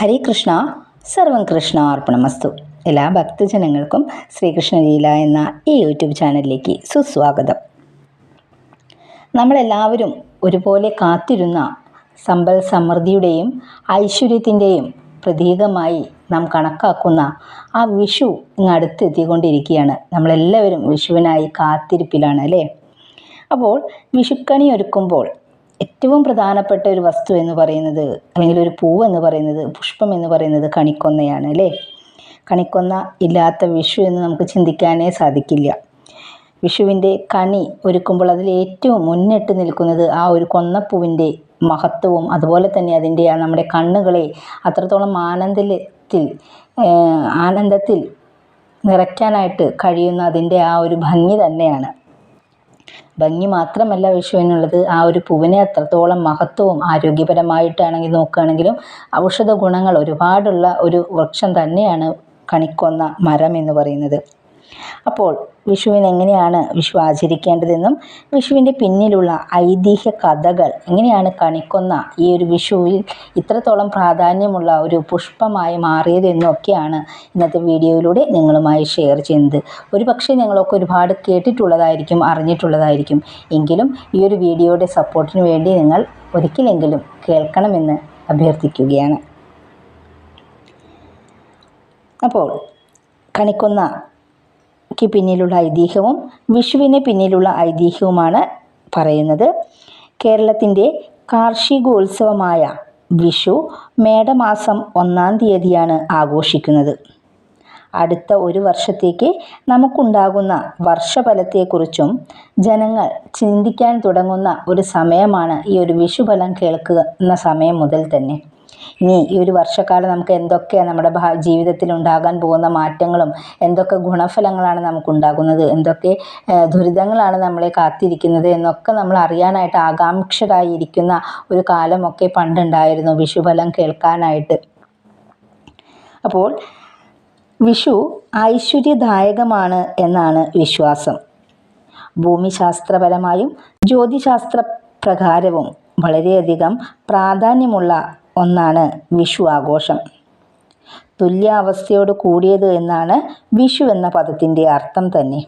ഹരേ കൃഷ്ണ സർവം കൃഷ്ണ അർപ്പണമസ്തു. എല്ലാ ഭക്തജനങ്ങൾക്കും ശ്രീകൃഷ്ണ ലീല എന്ന ഈ യൂട്യൂബ് ചാനലിലേക്ക് സുസ്വാഗതം. നമ്മളെല്ലാവരും ഒരുപോലെ കാത്തിരുന്ന സമ്പൽ സമൃദ്ധിയുടെയും ഐശ്വര്യത്തിന്റെയും പ്രതീകമായി നാം കണക്കാക്കുന്ന ആ വിഷു ഇങ്ങ് അടുത്തെത്തിക്കൊണ്ടിരിക്കുകയാണ് നമ്മളെല്ലാവരും വിഷുവിനായി കാത്തിരിപ്പിലാണ് അല്ലേ? അപ്പോൾ വിഷുക്കണി ഒരുക്കുമ്പോൾ ഏറ്റവും പ്രധാനപ്പെട്ട ഒരു വസ്തു എന്ന് പറയുന്നത് അല്ലെങ്കിൽ ഒരു പൂവ് എന്ന് പറയുന്നത് പുഷ്പം എന്ന് പറയുന്നത് കണിക്കൊന്നയാണ് അല്ലേ? കണിക്കൊന്ന ഇല്ലാത്ത വിഷു എന്ന് നമുക്ക് ചിന്തിക്കാനേ സാധിക്കില്ല. വിഷുവിന്റെ കണി ഒരുക്കുമ്പോൾ അതിൽ ഏറ്റവും മുന്നിട്ട് നിൽക്കുന്നത് ആ ഒരു കൊന്നപ്പൂവിന്റെ മഹത്വവും അതുപോലെ തന്നെ അതിന്റെ ആ നമ്മുടെ കണ്ണുകളെ അത്രത്തോളം ആനന്ദത്തിൽ ആനന്ദത്തിൽ നിറയ്ക്കാനായിട്ട് കഴിയുന്ന അതിന്റെ ആ ഒരു ഭംഗി തന്നെയാണ്. ഭംഗി മാത്രമല്ല വിഷുവിനുള്ളത് ആ ഒരു പൂവിനെ അത്രത്തോളം മഹത്വവും ആരോഗ്യപരമായിട്ടാണെങ്കിൽ നോക്കുകയാണെങ്കിലും ഔഷധ ഗുണങ്ങൾ ഒരുപാടുള്ള ഒരു വൃക്ഷം തന്നെയാണ് കണിക്കൊന്ന മരം എന്ന് പറയുന്നത്. അപ്പോൾ വിഷുവിന് എങ്ങനെയാണ് വിഷു ആചരിക്കേണ്ടതെന്നും വിഷുവിന്റെ പിന്നിലുള്ള ഐതിഹ്യ കഥകൾ എങ്ങനെയാണ് കണിക്കൊന്ന ഈ ഒരു വിഷുവിൽ ഇത്രത്തോളം പ്രാധാന്യമുള്ള ഒരു പുഷ്പമായി മാറിയതെന്നൊക്കെയാണ് ഇന്നത്തെ വീഡിയോയിലൂടെ നിങ്ങളുമായി ഷെയർ ചെയ്യുന്നത്. ഒരു പക്ഷേ നിങ്ങളൊക്കെ ഒരുപാട് കേട്ടിട്ടുള്ളതായിരിക്കും അറിഞ്ഞിട്ടുള്ളതായിരിക്കും. എങ്കിലും ഈ ഒരു വീഡിയോയുടെ സപ്പോർട്ടിന് വേണ്ടി നിങ്ങൾ ഒരിക്കലെങ്കിലും കേൾക്കണമെന്ന് അഭ്യർത്ഥിക്കുകയാണ്. അപ്പോൾ കണിക്കൊന്ന ക്ക് പിന്നിലുള്ള ഐതിഹ്യവും വിഷുവിന് പിന്നിലുള്ള ഐതിഹ്യവുമാണ് പറയുന്നത്. കേരളത്തിന്റെ കാർഷികോത്സവമായ വിഷു മേടമാസം ഒന്നാം തീയതിയാണ് ആഘോഷിക്കുന്നത്. അടുത്ത ഒരു വർഷത്തേക്ക് നമുക്കുണ്ടാകുന്ന വർഷഫലത്തെക്കുറിച്ചും ജനങ്ങൾ ചിന്തിക്കാൻ തുടങ്ങുന്ന ഒരു സമയമാണ് ഈ ഒരു വിഷുഫലം കേൾക്കുന്ന സമയം മുതൽ തന്നെ. ഇനി ഈ ഒരു വർഷക്കാലം നമുക്ക് എന്തൊക്കെയാണ് നമ്മുടെ ജീവിതത്തിൽ ഉണ്ടാകാൻ പോകുന്ന മാറ്റങ്ങളും എന്തൊക്കെ ഗുണഫലങ്ങളാണ് നമുക്കുണ്ടാകുന്നത് എന്തൊക്കെ ദുരിതങ്ങളാണ് നമ്മളെ കാത്തിരിക്കുന്നത് എന്നൊക്കെ നമ്മൾ അറിയാനായിട്ട് ആകാംക്ഷരായിരിക്കുന്ന ഒരു കാലമൊക്കെ പണ്ടുണ്ടായിരുന്നു വിഷുഫലം കേൾക്കാനായിട്ട്. അപ്പോൾ വിഷു ഐശ്വര്യദായകമാണ് എന്നാണ് വിശ്വാസം. ഭൂമിശാസ്ത്രപരമായും ജ്യോതിശാസ്ത്ര പ്രകാരവും വളരെയധികം പ്രാധാന്യമുള്ള ഒന്നാണ് വിഷു ആഘോഷം. തുല്യാവസ്ഥയോട് കൂടിയത് എന്നാണ് വിഷു എന്ന പദത്തിന്റെ അർത്ഥം തന്നെ.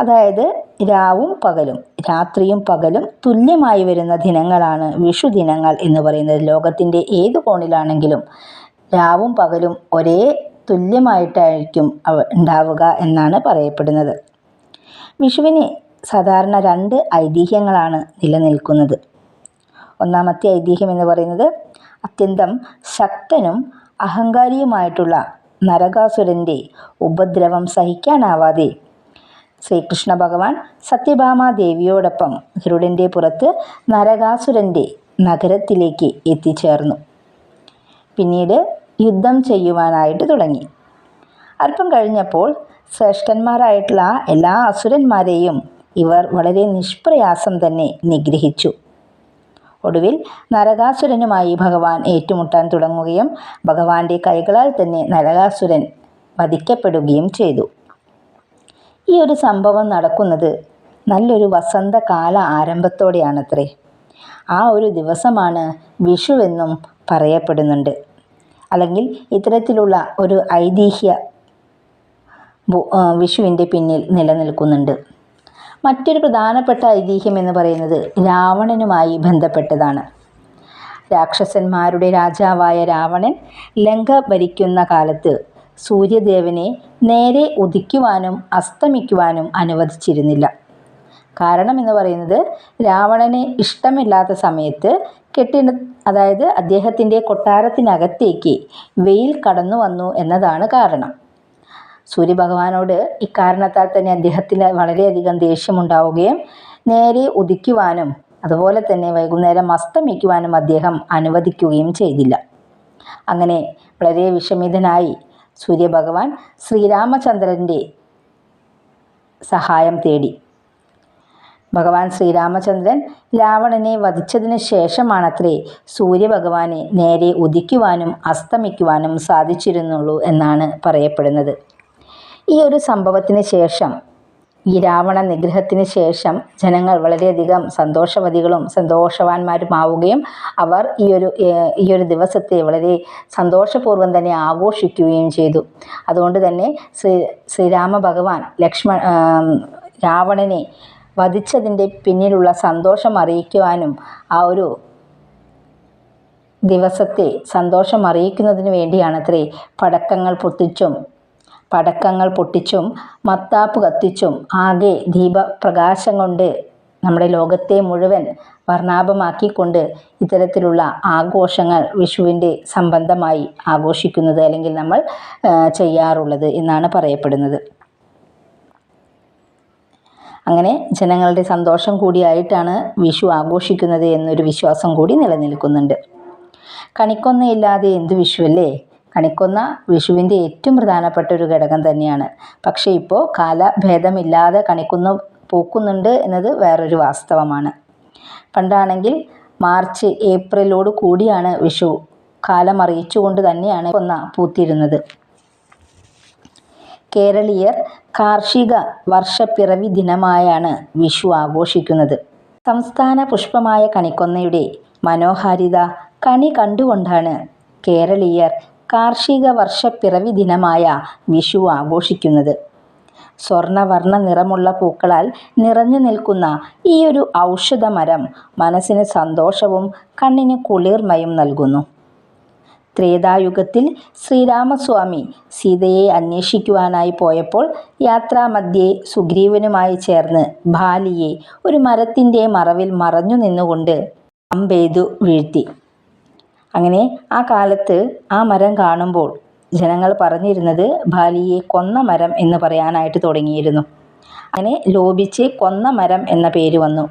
അതായത് രാവും പകലും രാത്രിയും പകലും തുല്യമായി വരുന്ന ദിനങ്ങളാണ് വിഷു ദിനങ്ങൾ എന്ന് പറയുന്നത്. ലോകത്തിന്റെ ഏത് കോണിലാണെങ്കിലും രാവും പകലും ഒരേ തുല്യമായിട്ടായിരിക്കും ഉണ്ടാവുക എന്നാണ് പറയപ്പെടുന്നത്. വിഷുവിന് സാധാരണ രണ്ട് ഐതിഹ്യങ്ങളാണ് നിലനിൽക്കുന്നത്. ഒന്നാമത്തെ ഐതിഹ്യം എന്ന് പറയുന്നത് അത്യന്തം ശക്തനും അഹങ്കാരിയുമായിട്ടുള്ള നരകാസുരന്റെ ഉപദ്രവം സഹിക്കാനാവാതെ ശ്രീകൃഷ്ണ ഭഗവാൻ സത്യഭാമാദേവിയോടൊപ്പം ഗരുഡന്റെ പുറത്ത് നരകാസുരന്റെ നഗരത്തിലേക്ക് എത്തിച്ചേർന്നു. പിന്നീട് യുദ്ധം ചെയ്യുവാനായിട്ട് തുടങ്ങി. അല്പം കഴിഞ്ഞപ്പോൾ ശ്രേഷ്ഠന്മാരായിട്ടുള്ള എല്ലാ അസുരന്മാരെയും ഇവർ വളരെ നിഷ്പ്രയാസം തന്നെ നിഗ്രഹിച്ചു. ഒടുവിൽ നരകാസുരനുമായി ഭഗവാൻ ഏറ്റുമുട്ടാൻ തുടങ്ങുകയും ഭഗവാന്റെ കൈകളാൽ തന്നെ നരകാസുരൻ വധിക്കപ്പെടുകയും ചെയ്തു. ഈ ഒരു സംഭവം നടക്കുന്നത് നല്ലൊരു വസന്തകാല ആരംഭത്തോടെയാണത്രേ. ആ ഒരു ദിവസമാണ് വിഷുവെന്നും പറയപ്പെടുന്നുണ്ട്. അല്ലെങ്കിൽ ഇത്തരത്തിലുള്ള ഒരു ഐതിഹ്യ വിഷുവിന്റെ പിന്നിൽ നിലനിൽക്കുന്നുണ്ട്. മറ്റൊരു പ്രധാനപ്പെട്ട ഐതിഹ്യം എന്ന് പറയുന്നത് രാവണനുമായി ബന്ധപ്പെട്ടതാണ്. രാക്ഷസന്മാരുടെ രാജാവായ രാവണൻ ലങ്ക ഭരിക്കുന്ന കാലത്ത് സൂര്യദേവനെ നേരെ ഉദിക്കുവാനും അസ്തമിക്കുവാനും അനുവദിച്ചിരുന്നില്ല. കാരണം എന്ന് പറയുന്നത് രാവണനെ ഇഷ്ടമില്ലാത്ത സമയത്ത് കെട്ടിട അതായത് അദ്ദേഹത്തിന്റെ കൊട്ടാരത്തിനകത്തേക്ക് വെയിൽ കടന്നു വന്നു എന്നതാണ് കാരണം. സൂര്യഭഗവാനോട് ഇക്കാരണത്താൽ തന്നെ അദ്ദേഹത്തിന് വളരെയധികം ദേഷ്യമുണ്ടാവുകയും നേരെ ഉദിക്കുവാനും അതുപോലെ തന്നെ വൈകുന്നേരം അസ്തമിക്കുവാനും അദ്ദേഹം അനുവദിക്കുകയും ചെയ്തില്ല. അങ്ങനെ വളരെ വിഷമിതനായി സൂര്യഭഗവാൻ ശ്രീരാമചന്ദ്രന്റെ സഹായം തേടി. ഭഗവാൻ ശ്രീരാമചന്ദ്രൻ രാവണനെ വധിച്ചതിന് ശേഷമാണത്രേ സൂര്യഭഗവാനെ നേരെ ഉദിക്കുവാനും അസ്തമിക്കുവാനും സാധിച്ചിരുന്നുള്ളൂ എന്നാണ് പറയപ്പെടുന്നത്. ഈ ഒരു സംഭവത്തിന് ശേഷം ഈ രാവണ നിഗ്രഹത്തിന് ശേഷം ജനങ്ങൾ വളരെയധികം സന്തോഷവതികളും സന്തോഷവാന്മാരുമാവുകയും അവർ ഈ ഒരു ഈ ഒരു ദിവസത്തെ വളരെ സന്തോഷപൂർവം തന്നെ ആഘോഷിക്കുകയും ചെയ്തു. അതുകൊണ്ട് തന്നെ ശ്രീ ശ്രീരാമ ഭഗവാൻ ലക്ഷ്മ രാവണനെ വധിച്ചതിന്റെ പിന്നിലുള്ള സന്തോഷം അറിയിക്കുവാനും ആ ഒരു ദിവസത്തെ സന്തോഷം അറിയിക്കുന്നതിന് വേണ്ടിയാണത്രേ പടക്കങ്ങൾ പൊട്ടിച്ചും പടക്കങ്ങൾ പൊട്ടിച്ചും മത്താപ്പ് കത്തിച്ചും ആകെ ദീപപ്രകാശം കൊണ്ട് നമ്മുടെ ലോകത്തെ മുഴുവൻ വർണാഭമാക്കിക്കൊണ്ട് ഇത്തരത്തിലുള്ള ആഘോഷങ്ങൾ വിഷുവിന്റെ സംബന്ധമായി ആഘോഷിക്കുന്നത് അല്ലെങ്കിൽ നമ്മൾ ചെയ്യാറുള്ളത് എന്നാണ് പറയപ്പെടുന്നത്. അങ്ങനെ ജനങ്ങളുടെ സന്തോഷം കൂടിയായിട്ടാണ് വിഷു ആഘോഷിക്കുന്നത് എന്നൊരു വിശ്വാസം കൂടി നിലനിൽക്കുന്നുണ്ട്. കണിക്കൊന്നയില്ലാതെ എന്ത് വിഷു അല്ലേ കണിക്കൊന്ന വിഷുവിന്റെ ഏറ്റവും പ്രധാനപ്പെട്ട ഒരു ഘടകം തന്നെയാണ്. പക്ഷേ ഇപ്പോൾ കാലഭേദമില്ലാതെ കണിക്കുന്ന പൂക്കുന്നുണ്ട് എന്നത് വേറൊരു വാസ്തവമാണ്. പണ്ടാണെങ്കിൽ മാർച്ച് ഏപ്രിലോട് കൂടിയാണ് വിഷു. കാലം അറിയിച്ചുകൊണ്ട് തന്നെയാണ് കൊന്ന പൂത്തിരുന്നത്. കേരളീയർ കാർഷിക വർഷപ്പിറവി ദിനമായാണ് വിഷു ആഘോഷിക്കുന്നത്. സംസ്ഥാന പുഷ്പമായ കണിക്കൊന്നയുടെ മനോഹാരിത കണി കണ്ടുകൊണ്ടാണ് കേരളീയർ കാർഷിക വർഷപ്പിറവി ദിനമായ വിഷു ആഘോഷിക്കുന്നത്. സ്വർണവർണ നിറമുള്ള പൂക്കളാൽ നിറഞ്ഞു നിൽക്കുന്ന ഈ ഒരു ഔഷധ മരം മനസ്സിന് സന്തോഷവും കണ്ണിന് കുളിർമയും നൽകുന്നു. ത്രേതായുഗത്തിൽ ശ്രീരാമസ്വാമി സീതയെ അന്വേഷിക്കുവാനായി പോയപ്പോൾ യാത്രാമധ്യേ സുഗ്രീവനുമായി ചേർന്ന് ഭാലിയെ ഒരു മരത്തിന്റെ മറവിൽ മറഞ്ഞു നിന്നുകൊണ്ട് അമ്പെയ്തു വീഴ്ത്തി. അങ്ങനെ ആ കാലത്ത് ആ മരം കാണുമ്പോൾ ജനങ്ങൾ പറഞ്ഞിരുന്നത് ബാലിയെ കൊന്ന മരം എന്ന് പറയാനായിട്ട് തുടങ്ങിയിരുന്നു. അങ്ങനെ ലോപിച്ച് കൊന്ന മരം എന്ന പേര് വന്നു.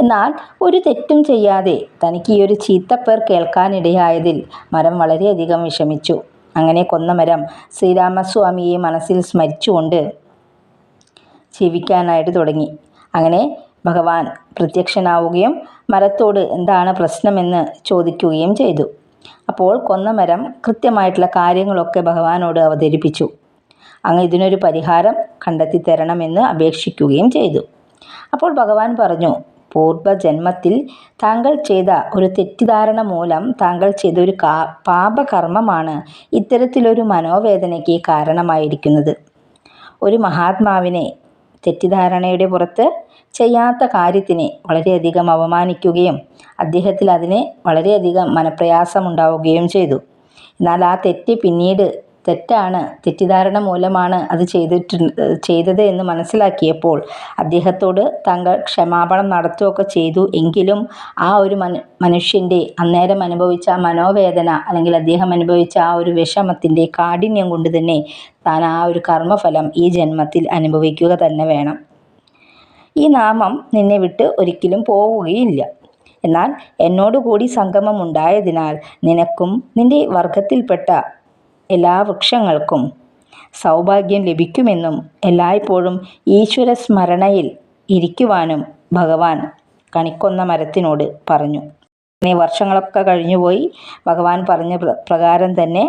എന്നാൽ ഒരു തെറ്റും ചെയ്യാതെ തനിക്ക് ഈ ഒരു ചീത്തപ്പേർ കേൾക്കാനിടയായതിൽ മരം വളരെയധികം വിഷമിച്ചു. അങ്ങനെ കൊന്ന മരം ശ്രീരാമസ്വാമിയെ മനസ്സിൽ സ്മരിച്ചുകൊണ്ട് ജീവിക്കാനായിട്ട് തുടങ്ങി. അങ്ങനെ ഭഗവാൻ പ്രത്യക്ഷനാവുകയും മരത്തോട് എന്താണ് പ്രശ്നമെന്ന് ചോദിക്കുകയും ചെയ്തു. അപ്പോൾ കൊന്ന മരം കൃത്യമായിട്ടുള്ള കാര്യങ്ങളൊക്കെ ഭഗവാനോട് അവതരിപ്പിച്ചു. അങ്ങ് ഇതിനൊരു പരിഹാരം കണ്ടെത്തി തരണമെന്ന് അപേക്ഷിക്കുകയും ചെയ്തു. അപ്പോൾ ഭഗവാൻ പറഞ്ഞു പൂർവജന്മത്തിൽ താങ്കൾ ചെയ്ത ഒരു തെറ്റിദ്ധാരണ മൂലം താങ്കൾ ചെയ്ത ഒരു കാ പാപകർമ്മമാണ് ഇത്തരത്തിലൊരു മനോവേദനയ്ക്ക് കാരണമായിരിക്കുന്നത്. ഒരു മഹാത്മാവിനെ തെറ്റിദ്ധാരണയുടെ പുറത്ത് ചെയ്യാത്ത കാര്യത്തിനെ വളരെയധികം അപമാനിക്കുകയും അദ്ദേഹത്തിൽ അതിന് വളരെയധികം മനപ്രയാസമുണ്ടാവുകയും ചെയ്തു. എന്നാൽ ആ തെറ്റ് പിന്നീട് തെറ്റാണ് തെറ്റിദ്ധാരണ മൂലമാണ് അത് ചെയ്തിട്ട് ചെയ്തത് എന്ന് മനസ്സിലാക്കിയപ്പോൾ അദ്ദേഹത്തോട് താങ്കൾ ക്ഷമാപണം നടത്തുകയൊക്കെ ചെയ്തു എങ്കിലും ആ ഒരു മനു മനുഷ്യന്റെ അന്നേരം അനുഭവിച്ച മനോവേദന അല്ലെങ്കിൽ അദ്ദേഹം അനുഭവിച്ച ആ ഒരു വിഷമത്തിന്റെ കാഠിന്യം കൊണ്ട് തന്നെ താൻ ആ ഒരു കർമ്മഫലം ഈ ജന്മത്തിൽ അനുഭവിക്കുക തന്നെ വേണം. ഈ നാമം നിന്നെ വിട്ട് ഒരിക്കലും പോവുകയില്ല. എന്നാൽ എന്നോടുകൂടി സംഗമം ഉണ്ടായതിനാൽ നിനക്കും നിന്റെ വർഗത്തിൽപ്പെട്ട എല്ലാ വൃക്ഷങ്ങൾക്കും സൗഭാഗ്യം ലഭിക്കുമെന്നും എല്ലായ്പ്പോഴും ഈശ്വര സ്മരണയിൽ ഇരിക്കുവാനും ഭഗവാൻ കണിക്കൊന്ന മരത്തിനോട് പറഞ്ഞു. ഇനി വർഷങ്ങളൊക്കെ കഴിഞ്ഞുപോയി. ഭഗവാൻ പറഞ്ഞ പ്രകാരം തന്നെ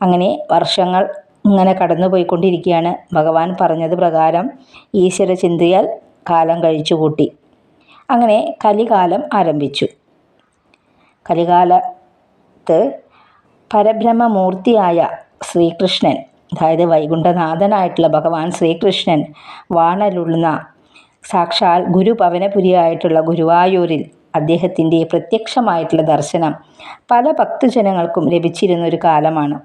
അങ്ങനെ വർഷങ്ങൾ ഇങ്ങനെ കടന്നു പോയിക്കൊണ്ടിരിക്കുകയാണ് ഭഗവാൻ പറഞ്ഞത് പ്രകാരം ഈശ്വര ചിന്തയാൽ കാലം കഴിച്ചു കൂട്ടി അങ്ങനെ കലികാലം ആരംഭിച്ചു. കലികാലത്ത് പരബ്രഹ്മമൂർത്തിയായ ശ്രീകൃഷ്ണൻ അതായത് വൈകുണ്ഠനാഥനായിട്ടുള്ള ഭഗവാൻ ശ്രീകൃഷ്ണൻ വാണരുളുന്ന സാക്ഷാൽ ഗുരുഭവനപുരിയായിട്ടുള്ള ഗുരുവായൂരിൽ അദ്ദേഹത്തിന്റെ പ്രത്യക്ഷമായിട്ടുള്ള ദർശനം പല ഭക്തജനങ്ങൾക്കും ലഭിച്ചിരുന്ന ഒരു കാലമാണ്.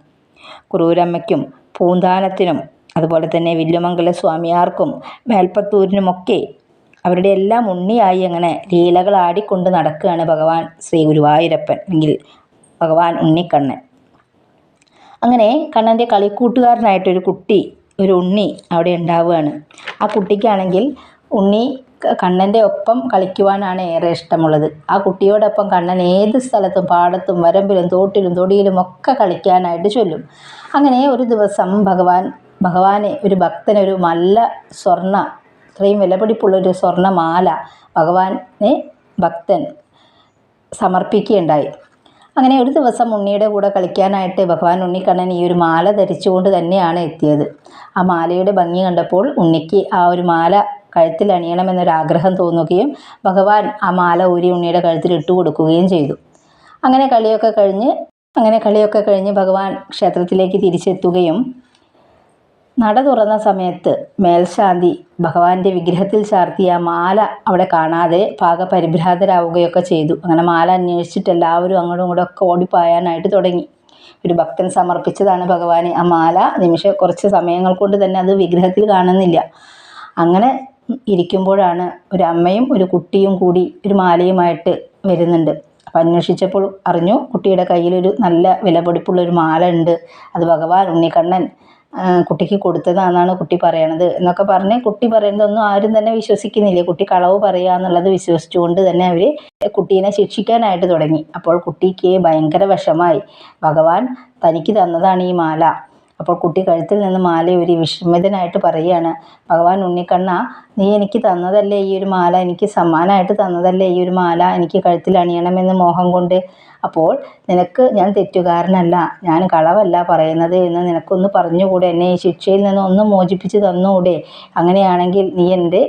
കുറൂരമ്മയ്ക്കും പൂന്താനത്തിനും അതുപോലെ തന്നെ വില്ലുമംഗല സ്വാമിയാർക്കും മേൽപ്പത്തൂരിനുമൊക്കെ അവരുടെ എല്ലാം ഉണ്ണിയായി അങ്ങനെ ലീലകൾ ആടിക്കൊണ്ട് നടക്കുകയാണ് ഭഗവാൻ ശ്രീ ഗുരുവായൂരപ്പൻ അല്ലെങ്കിൽ ഭഗവാൻ ഉണ്ണിക്കണ്ണൻ. അങ്ങനെ കണ്ണന്റെ കളിക്കൂട്ടുകാരനായിട്ടൊരു കുട്ടി ഒരു ഉണ്ണി അവിടെ ഉണ്ടാവുകയാണ്. ആ കുട്ടിക്കാണെങ്കിൽ ഉണ്ണി കണ്ണന്റെ ഒപ്പം കളിക്കുവാനാണ് ഏറെ ഇഷ്ടമുള്ളത്. ആ കുട്ടിയോടൊപ്പം കണ്ണൻ ഏത് സ്ഥലത്തും പാടത്തും വരമ്പിലും തോട്ടിലും തൊടിയിലും ഒക്കെ കളിക്കാനായിട്ട് ചൊല്ലും. അങ്ങനെ ഒരു ദിവസം ഭഗവാൻ ഭഗവാനെ ഒരു ഭക്തനൊരു നല്ല സ്വർണ ഇത്രയും വിലപിടിപ്പുള്ളൊരു സ്വർണമാല ഭഗവാനെ ഭക്തൻ സമർപ്പിക്കുകയുണ്ടായി. അങ്ങനെ ഒരു ദിവസം ഉണ്ണിയുടെ കൂടെ കളിക്കാനായിട്ട് ഭഗവാൻ ഉണ്ണിക്കണ്ണൻ ഈ ഒരു മാല ധരിച്ചുകൊണ്ട് തന്നെയാണ് എത്തിയത്. ആ മാലയുടെ ഭംഗി കണ്ടപ്പോൾ ഉണ്ണിക്ക് ആ ഒരു മാല കഴുത്തിൽ അണിയണമെന്നൊരാഗ്രഹം തോന്നുകയും ഭഗവാൻ ആ മാല ഊരി ഉണ്ണിയുടെ കഴുത്തിൽ ഇട്ടു കൊടുക്കുകയും ചെയ്തു. അങ്ങനെ കളിയൊക്കെ കഴിഞ്ഞ് അങ്ങനെ കളിയൊക്കെ കഴിഞ്ഞ് ഭഗവാൻ ക്ഷേത്രത്തിലേക്ക് തിരിച്ചെത്തുകയും നട തുറന്ന സമയത്ത് മേൽശാന്തി ഭഗവാന്റെ വിഗ്രഹത്തിൽ ചാർത്തിയ മാല അവിടെ കാണാതെ പാക പരിഭ്രാന്തരാവുകയൊക്കെ ചെയ്തു. അങ്ങനെ മാല അന്വേഷിച്ചിട്ട് എല്ലാവരും അങ്ങോട്ടും ഇങ്ങോട്ടും ഒക്കെ ഓടിപ്പായാനായിട്ട് തുടങ്ങി. ഒരു ഭക്തൻ സമർപ്പിച്ചതാണ് ഭഗവാന് ആ മാല. നിമിഷം കുറച്ച് സമയങ്ങൾ കൊണ്ട് തന്നെ അത് വിഗ്രഹത്തിൽ കാണുന്നില്ല. അങ്ങനെ ഇരിക്കുമ്പോഴാണ് ഒരു അമ്മയും ഒരു കുട്ടിയും കൂടി ഒരു മാലയുമായിട്ട് വരുന്നുണ്ട്. അപ്പം അന്വേഷിച്ചപ്പോൾ അറിഞ്ഞു കുട്ടിയുടെ കയ്യിലൊരു നല്ല വിലപിടിപ്പുള്ള ഒരു മാല ഉണ്ട്. അത് ഭഗവാൻ ഉണ്ണിക്കണ്ണൻ കുട്ടിക്ക് കൊടുത്തതാണെന്നാണ് കുട്ടി പറയണത് എന്നൊക്കെ പറഞ്ഞ് കുട്ടി പറയുന്നതൊന്നും ആരും തന്നെ വിശ്വസിക്കുന്നില്ല. കുട്ടി കളവ് പറയുക എന്നുള്ളത് വിശ്വസിച്ചുകൊണ്ട് തന്നെ അവർ കുട്ടീനെ ശിക്ഷിക്കാനായിട്ട് തുടങ്ങി. അപ്പോൾ കുട്ടിക്ക് ഭയങ്കര വിഷമായി. ഭഗവാൻ തനിക്ക് തന്നതാണ് ഈ മാല. അപ്പോൾ കുട്ടി കഴുത്തിൽ നിന്ന് മാല ഒരു വിഷമിതനായിട്ട് പറയുകയാണ് ഭഗവാൻ ഉണ്ണിക്കണ്ണ നീ എനിക്ക് തന്നതല്ലേ ഈ ഒരു മാല? എനിക്ക് സമ്മാനമായിട്ട് തന്നതല്ലേ ഈ ഒരു മാല? എനിക്ക് കഴുത്തിൽ അണിയണമെന്ന് മോഹം കൊണ്ട്. അപ്പോൾ നിനക്ക് ഞാൻ തെറ്റുകാരനല്ല ഞാൻ കളവല്ല പറയുന്നത് എന്ന് നിനക്കൊന്ന് പറഞ്ഞുകൂടെ? എന്നെ ഈ ശിക്ഷയിൽ നിന്ന് ഒന്ന് മോചിപ്പിച്ച് തന്നുകൂടെ അങ്ങനെയാണെങ്കിൽ നീ എന്റെ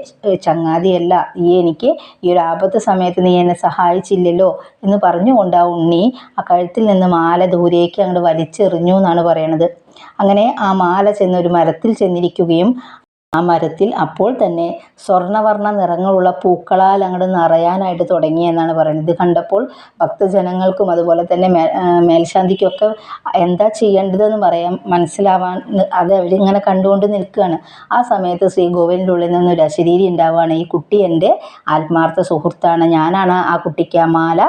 ചങ്ങാതിയല്ല. നീ എനിക്ക് ഈ ഒരു ആപത്ത് സമയത്ത് നീ എന്നെ സഹായിച്ചില്ലല്ലോ എന്ന് പറഞ്ഞുകൊണ്ട് ആ ഉണ്ണി ആ കഴുത്തിൽ നിന്ന് മാല ദൂരേക്ക് അങ്ങോട്ട് വലിച്ചെറിഞ്ഞു എന്നാണ് പറയണത്. അങ്ങനെ ആ മാല ചെന്ന് ഒരു മരത്തിൽ ചെന്നിരിക്കുകയും ആ മരത്തിൽ അപ്പോൾ തന്നെ സ്വർണവർണ നിറങ്ങളുള്ള പൂക്കളാൽ അങ്ങോട്ട് നിറയാനായിട്ട് തുടങ്ങി എന്നാണ് പറയുന്നത്. ഇത് കണ്ടപ്പോൾ ഭക്തജനങ്ങൾക്കും അതുപോലെ തന്നെ മേ മേൽശാന്തിക്കൊക്കെ എന്താ ചെയ്യേണ്ടതെന്ന് പറയാൻ മനസ്സിലാവാൻ അത് അവരിങ്ങനെ കണ്ടുകൊണ്ട് നിൽക്കുകയാണ്. ആ സമയത്ത് ശ്രീ ഗോവിലിന്റെ ഉള്ളിൽ നിന്ന് ഒരു അശരീരി ഉണ്ടാവുകയാണ്. ഈ കുട്ടി എന്റെ ആത്മാർത്ഥ സുഹൃത്താണ്. ഞാനാണ് ആ കുട്ടിക്ക് ആ മാല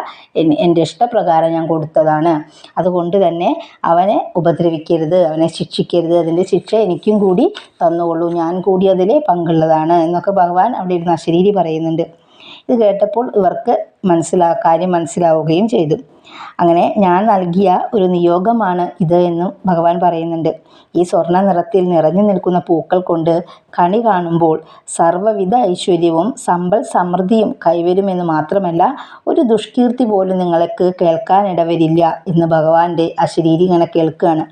എന്റെ ഇഷ്ടപ്രകാരം ഞാൻ കൊടുത്തതാണ്. അതുകൊണ്ട് തന്നെ അവനെ ഉപദ്രവിക്കരുത് അവനെ ശിക്ഷിക്കരുത്. അതിന്റെ ശിക്ഷ എനിക്കും കൂടി തന്നുകൊള്ളൂ. ഞാൻ കൂടി അതിൽ പങ്കുള്ളതാണ് എന്നൊക്കെ ഭഗവാൻ അവിടെ ഇരുന്ന അശരീരി പറയുന്നുണ്ട്. ഇത് കേട്ടപ്പോൾ ഇവർക്ക് മനസ്സിലാ കാര്യം മനസ്സിലാവുകയും ചെയ്തു. അങ്ങനെ ഞാൻ നൽകിയ ഒരു നിയോഗമാണ് ഇത് എന്നും ഭഗവാൻ പറയുന്നുണ്ട്. ഈ സ്വർണ നിറത്തിൽ നിറഞ്ഞു നിൽക്കുന്ന പൂക്കൾ കൊണ്ട് കണി കാണുമ്പോൾ സർവവിധ ഐശ്വര്യവും സമ്പൽ സമൃദ്ധിയും കൈവരുമെന്ന് മാത്രമല്ല ഒരു ദുഷ്കീർത്തി പോലും നിങ്ങൾക്ക് കേൾക്കാനിടവരില്ല എന്ന് ഭഗവാന്റെ അശരീരി ഇങ്ങനെ കേൾക്കുകയാണ്.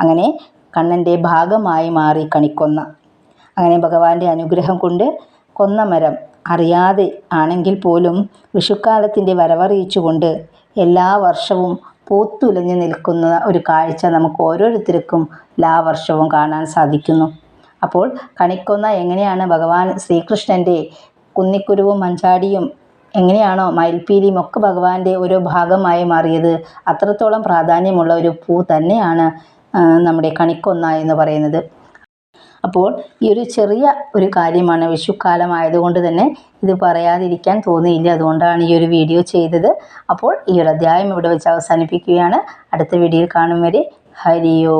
അങ്ങനെ കണ്ണന്റെ ഭാഗമായി മാറി കണിക്കൊന്ന അങ്ങനെ ഭഗവാന്റെ അനുഗ്രഹം കൊണ്ട് കൊന്നമരം അറിയാതെ ആണെങ്കിൽ പോലും വിഷുക്കാലത്തിന്റെ വരവറിയിച്ചുകൊണ്ട് എല്ലാ വർഷവും പൂത്തുലഞ്ഞു നിൽക്കുന്ന ഒരു കാഴ്ച നമുക്ക് ഓരോരുത്തർക്കും എല്ലാ വർഷവും കാണാൻ സാധിക്കുന്നു. അപ്പോൾ കണിക്കൊന്ന എങ്ങനെയാണ് ഭഗവാൻ ശ്രീകൃഷ്ണന്റെ കുന്നിക്കുരുവും മഞ്ചാടിയും എങ്ങനെയാണോ മയിൽപ്പീലിയും ഒക്കെ ഭഗവാന്റെ ഓരോ ഭാഗമായി മാറിയത് അത്രത്തോളം പ്രാധാന്യമുള്ള ഒരു പൂ തന്നെയാണ് നമ്മുടെ കണിക്കൊന്ന എന്ന് പറയുന്നത്. അപ്പോൾ ഈ ഒരു ചെറിയ ഒരു കാര്യമാണ് വിഷുക്കാലമായതുകൊണ്ട് തന്നെ ഇത് പറയാതിരിക്കാൻ തോന്നിയില്ല. അതുകൊണ്ടാണ് ഈ ഒരു വീഡിയോ ചെയ്തത്. അപ്പോൾ ഈ ഒരു അധ്യായം ഇവിടെ വെച്ച് അവസാനിപ്പിക്കുകയാണ്. അടുത്ത വീഡിയോയിൽ കാണും വരെ ഹരിയോ.